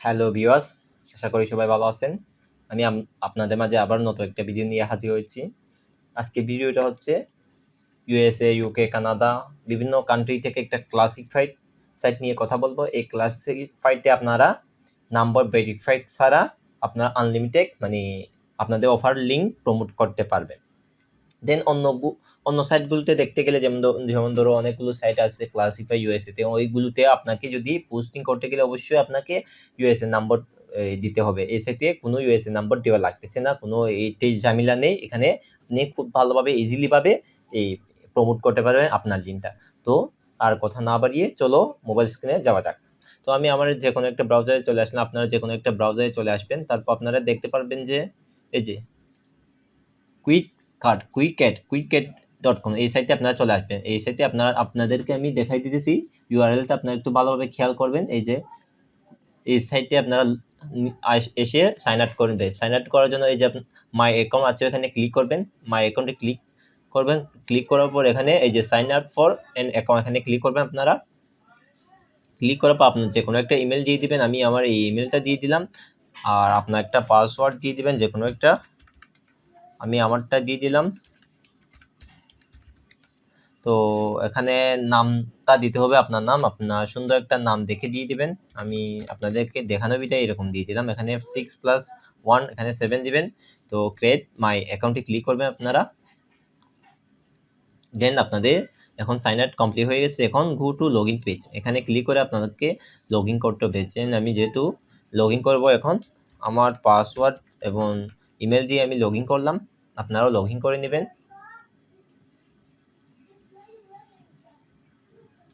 Hello viewers, আশা করি সবাই ভালো আছেন। আমি আপনাদের মাঝে আবার নতুন একটা ভিডিও নিয়ে হাজির হয়েছি। আজকে ভিডিওটা হচ্ছে ইউএসএ ইউকে কানাডা বিভিন্ন কান্ট্রি থেকে একটা ক্লাসিফাইড সাইট নিয়ে কথা বলব। এই ক্লাসিফাইডে আপনারা নাম্বার ভেরিফাইড ছাড়া আপনার আনলিমিটেড মানে আপনাদের অফার লিঙ্ক প্রমোট করতে পারবেন। দেন অন্য অন্য সাইটগুলোতে দেখতে গেলে যেমন যেমন ধরো অনেকগুলো সাইট আছে ক্লাসিফাই ইউএসএতে ওইগুলোতে আপনাকে যদি পোস্টিং করতে গেলে অবশ্যই আপনাকে ইউএসএ নাম্বার দিতে হবে। সাইটে কোনো ইউএসএ নাম্বার দেওয়া লাগতেছে না। কোনো এইটাই ঝামেলা নেই। এখানে আপনি খুব ভালোভাবে ইজিলিভাবে এই প্রমোট করতে পারবেন আপনার লিঙ্কটা তো আর কথা না বাড়িয়ে চলো মোবাইল স্ক্রিনে যাওয়া যাক। তো আমি আমার যে কোনো একটা ব্রাউজারে চলে আসলাম। আপনারা যে কোনো একটা ব্রাউজারে চলে আসবেন। তারপর আপনারা দেখতে পারবেন যে, এই যে quick card quicket quicket dot com এই সাইটে আপনারা চলে আসবেন। এই সাইটে আপনারা, আপনাদেরকে আমি দেখাই দিতেছি ইউআরএলটা আপনারা একটু ভালোভাবে খেয়াল করবেন, এই যে, এই সাইটে আপনারা এসে সাইন আপ করে দেয় সাইন আপ করার জন্য এই যে মাই অ্যাকাউন্ট আছে এখানে ক্লিক করবেন। মাই অ্যাকাউন্টে ক্লিক করবেন ক্লিক করার পর এখানে এই যে sign up for an account এখানে ক্লিক করবেন আপনারা। ক্লিক করার পর আপনার যে কোনো একটা ইমেল দিয়ে দিবেন, আমি আমার এই ইমেলটা দিয়ে দিলাম। আর আপনার একটা পাসওয়ার্ড দিয়ে দিবেন যে কোনো একটা আমি আমারটা দিয়ে দিলাম। তো এখানে নামটা দিতে হবে আপনার নাম। আপনার সুন্দর একটা নাম দেখে দিয়ে দিবেন। আমি আপনাদেরকে দেখানো বিটাই এরকম দিয়ে দিলাম। এখানে সিক্স প্লাস ওয়ান এখানে সেভেন দিবেন। তো ক্রিয়েট মাই অ্যাকাউন্টে ক্লিক করবেন আপনারা। দেন আপনাদের এখন সাইন আপ কমপ্লিট হয়ে গেছে। এখন go to log in page এখানে ক্লিক করে আপনাদেরকে লগ ইন করতে হবে। আমি যেহেতু লগ ইন করব এখন, আমার পাসওয়ার্ড এবং ইমেল দিয়ে আমি লগ করলাম। আপনারাও লগ করে নেবেন।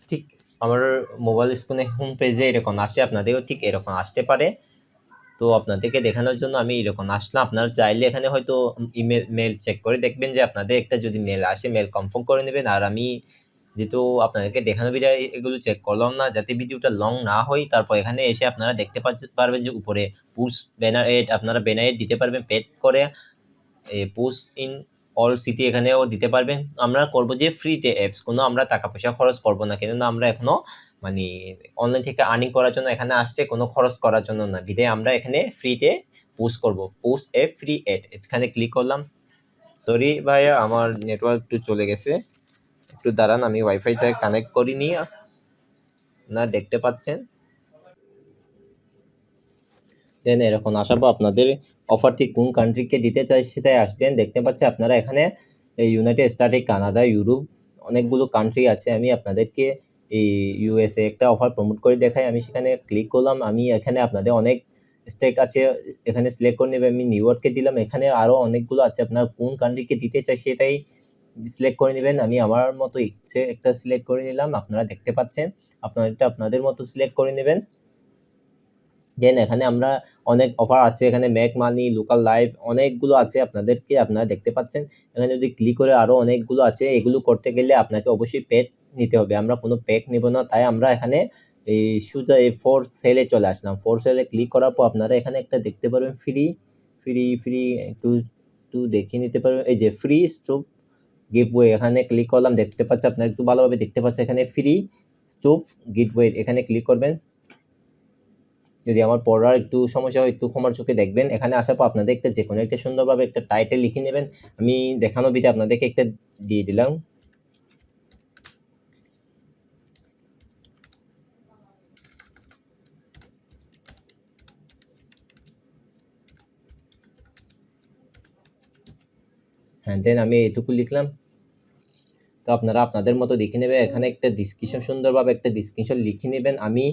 ঠিক আমার মোবাইল স্ক্রিনে হোম পেজে এরকম আসে, আপনাদেরও ঠিক এরকম আসতে পারে। তো আপনাদেরকে দেখানোর জন্য আমি এরকম আসলাম। আপনারা চাইলে এখানে হয়তো ইমেল মেল চেক করে দেখবেন যে আপনাদের একটা যদি মেল আসে মেল কনফার্ম করে নেবেন। আর আমি যেহেতু আপনাদেরকে দেখানো ভিডিও এগুলো চেক করলাম না, যাতে ভিডিওটা লং না হয়, তারপর এখানে এসে আপনারা দেখতে পারবেন যে উপরে পুশ ব্যানার এড আপনারা ব্যানার এড দিতে পারবেন পেড করে পুশ ইন অল সিটি এখানেও দিতে পারবেন। আমরা করব যে ফ্রিতে অ্যাপস কোনো আমরা টাকা পয়সা খরচ করব না, কেননা আমরা এখনও মানে অনলাইন থেকে আর্নিং করার জন্য এখানে আসছে, কোনো খরচ করার জন্য না। বিধায় আমরা এখানে ফ্রিতে পোস্ট করব পোস্ট এ ফ্রি এড এখানে ক্লিক করলাম। সরি ভাইয়া, আমার নেটওয়ার্ক একটু চলে গেছে। একটু দাঁড়ান, আমি ওয়াইফাইটা কানেক্ট করিনি না দেখতে পাচ্ছেন। দেন এরকম পর আপনাদের অফারটি কোন কান্ট্রিকে দিতে চাই সেটাই আসবেন। দেখতে পাচ্ছেন আপনারা এখানে এই ইউনাইটেড স্টেটে কানাডা ইউরোপ অনেকগুলো কান্ট্রি আছে। আমি আপনাদেরকে এই ইউএসএ একটা অফার প্রমোট করে দেখাই। আমি সেখানে ক্লিক করলাম। আমি এখানে আপনাদের অনেক স্টেক আছে। এখানে সিলেক্ট করে নেবে। আমি নিউ ইয়র্ককে দিলাম। এখানে আরও অনেকগুলো আছে। আপনার কোন কান্ট্রিকে দিতে চাই সেটাই সিলেক্ট করে নেবেন। আমি আমার মতো ইচ্ছে একটা সিলেক্ট করে নিলাম, আপনারা দেখতে পাচ্ছেন। আপনাদেরটা আপনাদের মতো সিলেক্ট করে নেবেন। দেন এখানে আমরা অনেক অফার আছে, এখানে ম্যাক মানি লোকাল লাইভ অনেকগুলো আছে আপনাদেরকে, আপনারা দেখতে পাচ্ছেন। এখানে যদি ক্লিক করে আরও অনেকগুলো আছে, এগুলো করতে গেলে আপনাকে অবশ্যই পেড নিতে হবে। আমরা কোনো প্যাক নেব না, তাই আমরা এখানে এই সুজা এই ফোর সেলে চলে আসলাম। ফোর সেলে ক্লিক করার পর আপনারা এখানে একটা দেখতে পারবেন ফ্রি ফ্রি ফ্রি একটু একটু দেখিয়ে নিতে পারবেন। এই যে ফ্রি স্টোভ গিভওয়ে এখানে ক্লিক করলাম, দেখতে পাচ্ছে আপনারা একটু ভালোভাবে দেখতে পাচ্ছেন, এখানে ফ্রি স্টোভ গিভওয়ে এখানে ক্লিক করবেন। যদি আমার পড়ার একটু সমস্যা হয়, একটু ক্ষমার চোখে দেখবেন। এখানে আসার পর আপনাদের একটা যে কোনো একটা সুন্দরভাবে একটা টাইটেল লিখে নেবেন। আমি দেখানো বিটা আপনাদেরকে একটা দিয়ে দিলাম। হ্যাঁ দেন আমি এটুকু লিখলাম। তো আপনারা আপনাদের মতো দেখে নেবেন এখানে একটা ডিসক্রিপশন সুন্দরভাবে একটা ডিসক্রিপশন লিখে নেবেন। আমি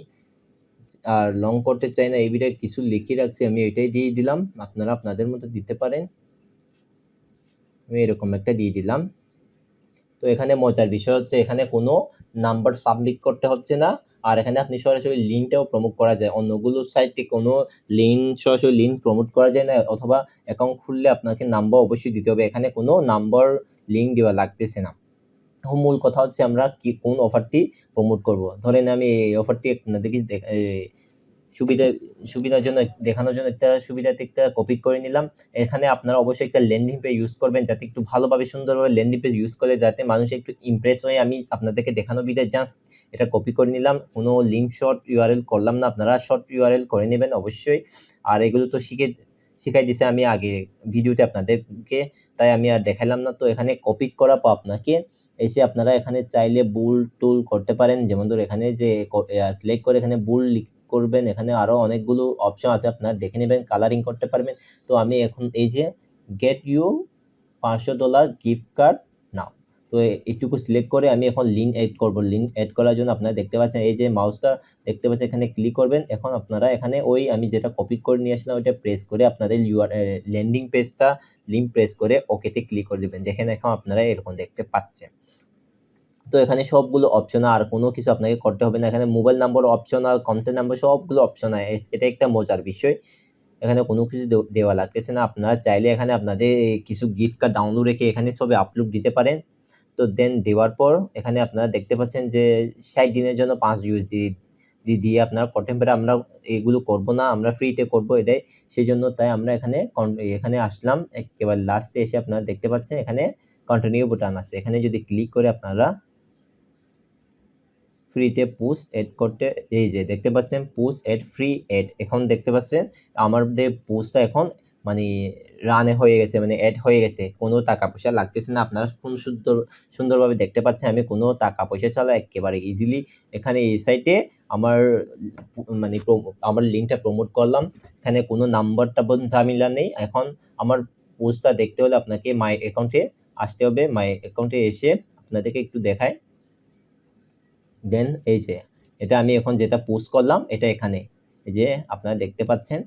আর লং করতে চাই না, এই ভিডিও কিছু লিখে রাখছি, আমি এটাই দিয়ে দিলাম। আপনারা আপনাদের মতো দিতে পারেন। আমি এরকম একটা দিয়ে দিলাম। তো এখানে মজার বিষয় হচ্ছে, এখানে কোনো নাম্বার সাবমিট করতে হচ্ছে না। আর এখানে আপনি সরাসরি লিঙ্কটাও প্রমোট করা যায়। অন্যগুলো সাইটে কোনো লিঙ্ক সরাসরি লিঙ্ক প্রমোট করা যায় না, অথবা অ্যাকাউন্ট খুললে আপনাকে নাম্বার অবশ্যই দিতে হবে। এখানে কোনো নাম্বার লিঙ্ক দেওয়া লাগতেছে না। মূল কথা হচ্ছে আমরা কি, কোন অফারটি প্রমোট করব? ধরেন আমি এই অফারটি আপনাদেরকে সুবিধা, সুবিধার জন্য, দেখানোর জন্য একটা সুবিধাতে একটা কপি করে নিলাম। এখানে আপনারা অবশ্যই একটা ল্যান্ডিং পেজ ইউজ করবেন, যাতে একটু ভালোভাবে, সুন্দরভাবে ল্যান্ডিং পেজ ইউজ করলে যাতে মানুষ একটু ইমপ্রেস হয়ে আমি আপনাদেরকে দেখানো বিধে জাস্ট এটা কপি করে নিলাম। কোনো লিঙ্ক শর্ট ইউআরএল করলাম না, আপনারা শর্ট ইউআরএল করে নেবেন অবশ্যই। আর এগুলো তো শিখে, শিখাই দিছে আমি আগে ভিডিওতে আপনাদেরকে, তাই আমি আর দেখালাম না। তো এখানে কপি করা পর আপনাকে, এসে আপনারা এখানে চাইলে বুল টুল করতে পারেন। যেমন ধরো এখানে যে সিলেক্ট করে এখানে বুল করবেন। এখানে আরও অনেকগুলো অপশন আছে, আপনার দেখে নেবেন কালারিং করতে পারবেন। তো আমি এখন এই যে গেট ইউ পাঁচশো ডলার গিফট কার্ড নাও তো এইটুকু সিলেক্ট করে আমি এখন লিঙ্ক অ্যাড করব। লিঙ্ক অ্যাড করার জন্য আপনারা দেখতে পাচ্ছেন, এই যে মাউসটা দেখতে পাচ্ছেন, এখানে ক্লিক করবেন। এখন আপনারা এখানে ওই আমি যেটা কপি করে নিয়ে আসলাম ওইটা প্রেস করে আপনাদের ইউআর ল্যান্ডিং পেজটা লিঙ্ক প্রেস করে ওকেতে ক্লিক করে দেবেন। দেখেন এখন আপনারা এরকম দেখতে পাচ্ছেন। তো এখানে সবগুলো অপশন আর কোনো কিছু আপনাকে করতে হবে না। এখানে মোবাইল নাম্বার অপশন আর কন্ট্যাক্ট নাম্বার সবগুলো অপশন এটা একটা মজার বিষয়। এখানে কোনো কিছু দেওয়া লাগতেছে না। আপনারা চাইলে এখানে আপনাদের কিছু গিফট কার্ড ডাউনলোড রেখে এখানে সবে আপলোড দিতে পারেন। তো দেন দেওয়ার পর এখানে আপনারা দেখতে পাচ্ছেন যে ষাট দিনের জন্য পাঁচ ইউএসডি দিয়ে দিয়ে আপনারা কন্টেম্পোরে আমরা এগুলো করব না, আমরা ফ্রিতে করব এটাই। সেই জন্য তাই আমরা এখানে এখানে আসলাম। একেবারে লাস্টে এসে আপনারা দেখতে পাচ্ছেন এখানে কন্টিনিউ বোতাম আছে। এখানে যদি ক্লিক করে আপনারা ফ্রিতে পুশ এড করতে, এই যে দেখতে পাচ্ছেন পুশ এড ফ্রি এড এখন দেখতে পাচ্ছেন আমাদের পুশটা এখন মানে রানে হয়ে গেছে মানে এড হয়ে গেছে, কোনো টাকা পয়সা লাগতেছে না। আপনারা কোন সুন্দর সুন্দরভাবে দেখতে পাচ্ছেন আমি কোনো টাকা পয়সা ছাড়া একেবারে ইজিলি এখানে এই সাইটে আমার মানে আমার লিঙ্কটা প্রমোট করলাম। এখানে কোনো নাম্বারটা ঝামেলা নেই। এখন আমার পোস্টটা দেখতে হলে আপনাকে মাই অ্যাকাউন্টে আসতে হবে। মাই অ্যাকাউন্টে এসে আপনাদেরকে একটু দেখায়। দেন এই যে, এটা আমি এখন যেটা পোস্ট করলাম, এটা এখানে। এই যে, আপনারা দেখতে পাচ্ছেন,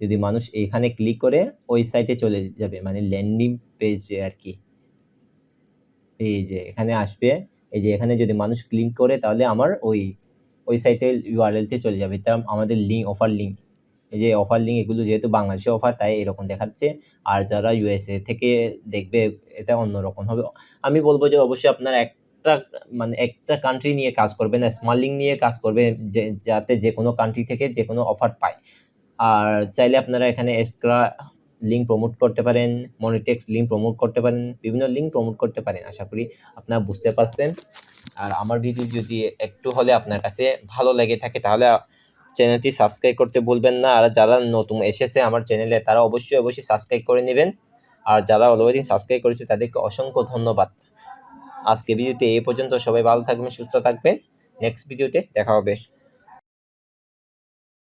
যদি মানুষ এখানে ক্লিক করে, ওই সাইটে চলে যাবে মানে ল্যান্ডিং পেজে আর কি। এই যে, এখানে আসবে। এই যে, এখানে যদি মানুষ ক্লিক করে, তাহলে আমার ওই ওই সাইটে ইউআরএলতে চলে যাবে। তার আমাদের লিঙ্ক অফার লিঙ্ক এই যে অফার লিঙ্ক এগুলো যেহেতু বাংলাদেশে অফার তাই এরকম দেখাচ্ছে। আর যারা ইউএসএ থেকে দেখবে, এটা অন্যরকম হবে। আমি বলব যে, অবশ্যই আপনারা একটা মানে একটা কান্ট্রি নিয়ে কাজ করবেন স্মল লিঙ্ক নিয়ে কাজ করবে, যে, যাতে যে কোনো কান্ট্রি থেকে যে কোনো অফার পায়। আর চাইলে আপনারা এখানে এক্সট্রা লিঙ্ক প্রমোট করতে পারেন মনিটেক্স লিঙ্ক প্রমোট করতে পারেন, বিভিন্ন লিঙ্ক প্রমোট করতে পারেন, আশা করি আপনারা বুঝতে পারছেন। আর আমার ভিডিও যদি একটু হলে আপনার কাছে ভালো লেগে থাকে, তাহলে চ্যানেলটি সাবস্ক্রাইব করতে ভুলবেন না। আর যারা নতুন এসেছে আমার চ্যানেলে তারা অবশ্যই অবশ্যই সাবস্ক্রাইব করে নেবেন। আর যারা অলরেডি সাবস্ক্রাইব করেছে, তাদেরকে অসংখ্য ধন্যবাদ। আজকে ভিডিওতে এই পর্যন্ত সবাই ভালো থাকবেন সুস্থ থাকবেন। নেক্সট ভিডিওতে দেখা হবে।